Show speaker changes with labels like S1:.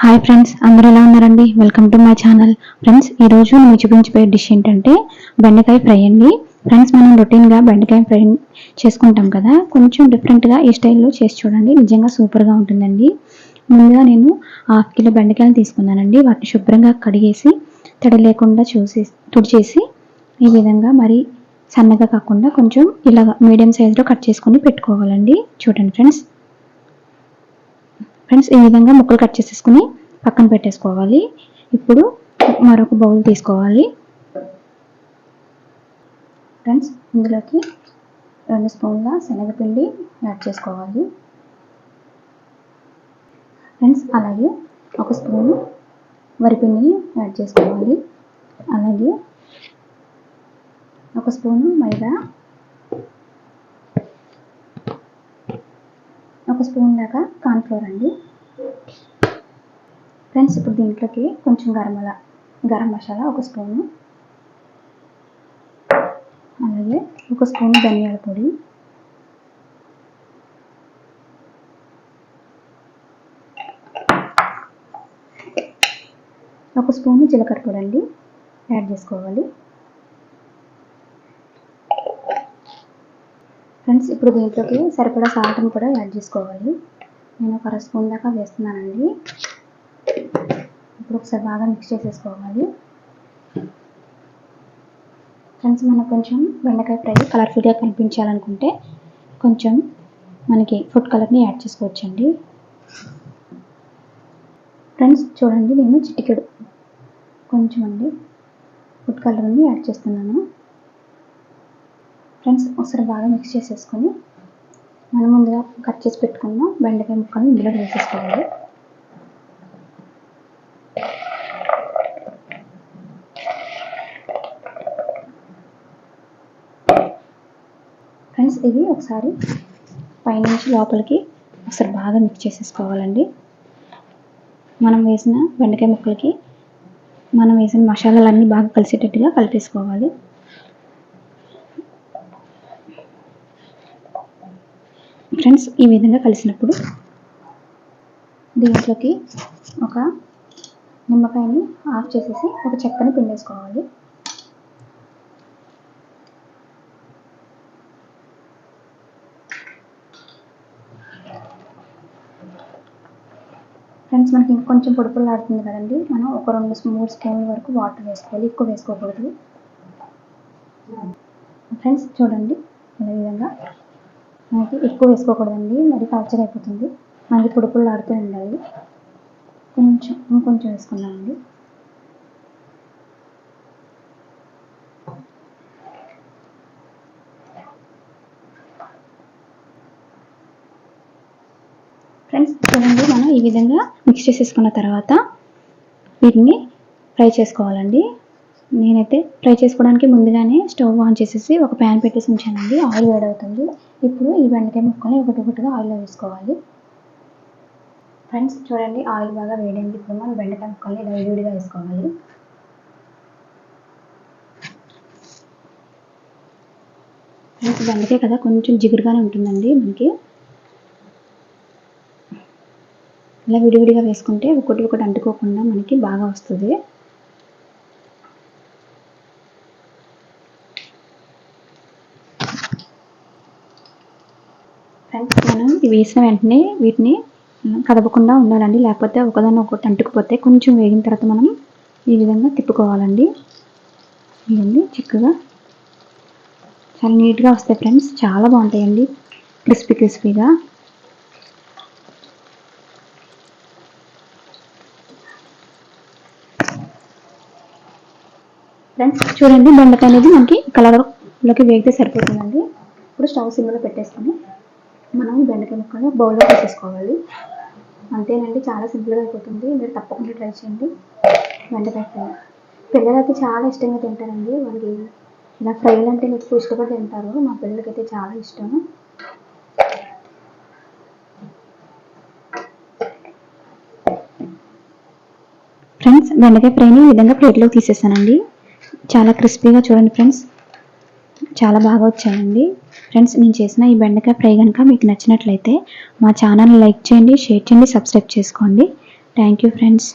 S1: Hi friends అందరూ ఎలా ఉన్నారండి? Welcome to my channel friends ఈ రోజు నేను చూపించిపోయే డిష్ ఏంటంటే బెండకాయ ఫ్రై అండి. ఫ్రెండ్స్ మనం రొటీన్గా బెండకాయ ఫ్రై చేసుకుంటాం కదా? కొంచెం డిఫరెంట్గా ఈ స్టైల్లో చేసి చూడండి. నిజంగా సూపర్గా ఉంటుందండి. ముందుగా నేను హాఫ్ కిలో బెండకాయలు తీసుకున్నానండి. వాటిని శుభ్రంగా కడిగేసి తడి లేకుండా చూసి తుడిచేసి ఈ విధంగా మరి సన్నగా కాకుండా కొంచెం ఇలా మీడియం సైజులో కట్ చేసుకొని పెట్టుకోవాలండి. చూడండి ఫ్రెండ్స్ ఫ్రెండ్స్ ఈ విధంగా ముక్కలు కట్ చేసేసుకుని పక్కన పెట్టేసుకోవాలి. ఇప్పుడు మరొక బౌల్ తీసుకోవాలి. ఫ్రెండ్స్ ఇందులోకి రెండు స్పూన్ల శనగపిండి యాడ్ చేసుకోవాలి. ఫ్రెండ్స్ అలాగే ఒక స్పూను వరిపిండిని యాడ్ చేసుకోవాలి. అలాగే ఒక స్పూను మైదా ఒక స్పూన్ దాకా కార్న్ఫ్లోర్ అండి. ఫ్రెండ్స్ ఇప్పుడు దీంట్లోకి కొంచెం గరం గరం మసాలా ఒక స్పూను. అలాగే ఒక స్పూన్ ధనియాల పొడి. ఒక స్పూన్ జీలకర్ర పొడి అండి. యాడ్ చేసుకోవాలి. ఫ్రెండ్స్ ఇప్పుడు దీంట్లోకి సరిపడా సాల్ట్ని కూడా యాడ్ చేసుకోవాలి. నేను ఒక అర స్పూన్ దాకా వేస్తున్నానండి. ఇప్పుడు ఒకసారి బాగా మిక్స్ చేసేసుకోవాలి. ఫ్రెండ్స్ మనకు కొంచెం బెండకాయ ఫ్రై కలర్ఫుల్గా కనిపించాలనుకుంటే కొంచెం మనకి ఫుడ్ కలర్ని యాడ్ చేసుకోవచ్చండి. ఫ్రెండ్స్ చూడండి నేను చిటికెడు కొంచెం అండి ఫుడ్ కలర్ని యాడ్ చేస్తున్నాను. ఫ్రెండ్స్ ఒకసారి బాగా మిక్స్ చేసేసుకొని మనం ముందుగా కట్ చేసి పెట్టుకున్న బెండకాయ ముక్కలను ఇందులో వేసేసుకోవాలి. ఫ్రెండ్స్ ఇది ఒకసారి పైనుంచి లోపలికి ఒకసారి బాగా మిక్స్ చేసేసుకోవాలండి. మనం వేసిన బెండకాయ ముక్కలకి మనం వేసిన మసాలాలన్నీ బాగా కలిసేటట్టుగా కలిపేసుకోవాలి. ఫ్రెండ్స్ ఈ విధంగా కలిసినప్పుడు దీంట్లోకి ఒక నిమ్మకాయని ఆఫ్ చేసేసి ఒక చెక్కని పిండేసుకోవాలి. ఫ్రెండ్స్ మనకి ఇంకొంచెం పొడి ఆడుతుంది కదండి. మనం ఒక రెండు మూడు స్పూన్ల వరకు వాటర్ వేసుకోవాలి. ఎక్కువ వేసుకోకూడదు. ఫ్రెండ్స్ చూడండి. ఈ విధంగా మనకి ఎక్కువ వేసుకోకూడదండి. మరి పల్చగా అయిపోతుంది. మనకి పొడి ఆడుతూ ఉండాలి. కొంచెం ఇంకొంచెం వేసుకున్నామండి ఫ్రెండ్స్ చూడండి మనం ఈ విధంగా మిక్స్ చేసేసుకున్న తర్వాత వీటిని ఫ్రై చేసుకోవాలండి. నేనైతే ఫ్రై చేసుకోవడానికి ముందుగానే స్టవ్ ఆన్ చేసేసి ఒక ప్యాన్ పెట్టేసి ఉంచానండి. ఆయిల్ వేడవుతుంది ఇప్పుడు ఈ బెండకాయ ముక్కలు ఒకటి ఒకటిగా ఆయిల్లో వేసుకోవాలి. ఫ్రెండ్స్ చూడండి ఆయిల్ బాగా వేడైంది. ఇప్పుడు మనం బెండకాయ ముక్కల్ని ఇలా విడివిడిగా వేసుకోవాలి. ఫ్రెండ్స్ బెండకాయ కదా కొంచెం జిగురుగానే ఉంటుందండి మనకి. ఇలా విడివిడిగా వేసుకుంటే ఒకటి ఒకటి అంటుకోకుండా మనకి బాగా వస్తుంది ఫ్రెండ్స్ మనం ఇవి వేసిన వెంటనే వీటిని కదపకుండా ఉండాలండి. లేకపోతే ఒకదాన్ని ఒకటి అంటుకుపోతే కొంచెం వేగిన తర్వాత మనం ఈ విధంగా తిప్పుకోవాలండి. ఇదండి చిక్కగా చాలా నీట్గా వస్తాయి ఫ్రెండ్స్. చాలా బాగుంటాయండి. క్రిస్పీ క్రిస్పీగా. ఫ్రెండ్స్ చూడండి బెండకాయ అనేది మనకి కలర్లోకి వేగితే సరిపోతుందండి. ఇప్పుడు స్టవ్ సిమ్లో పెట్టేసుకొని మనం బెండకాయ ముక్కలు బౌల్లో వేసేసుకోవాలి. అంతేనండి చాలా సింపుల్గా అయిపోతుంది. మీరు తప్పకుండా ట్రై చేయండి. బెండకాయ ఫ్రై. పిల్లలైతే చాలా ఇష్టంగా తింటారండి. వాళ్ళకి ఇలా ఫ్రైలు అంటే ఎక్కువ ఇష్టపడి తింటారు. మా పిల్లలకైతే చాలా ఇష్టం. ఫ్రెండ్స్ బెండకాయ ఫ్రైని ఈ విధంగా ప్లేట్లో తీసేసానండి. చాలా క్రిస్పీగా చూడండి ఫ్రెండ్స్. చాలా బాగా వచ్చాయండి. ఫ్రెండ్స్ నేను చేసిన ఈ బెండకాయ ఫ్రై కనుక మీకు నచ్చినట్లయితే మా ఛానల్ లైక్ చేయండి షేర్ చేయండి సబ్స్క్రైబ్ చేసుకోండి. Thank you friends.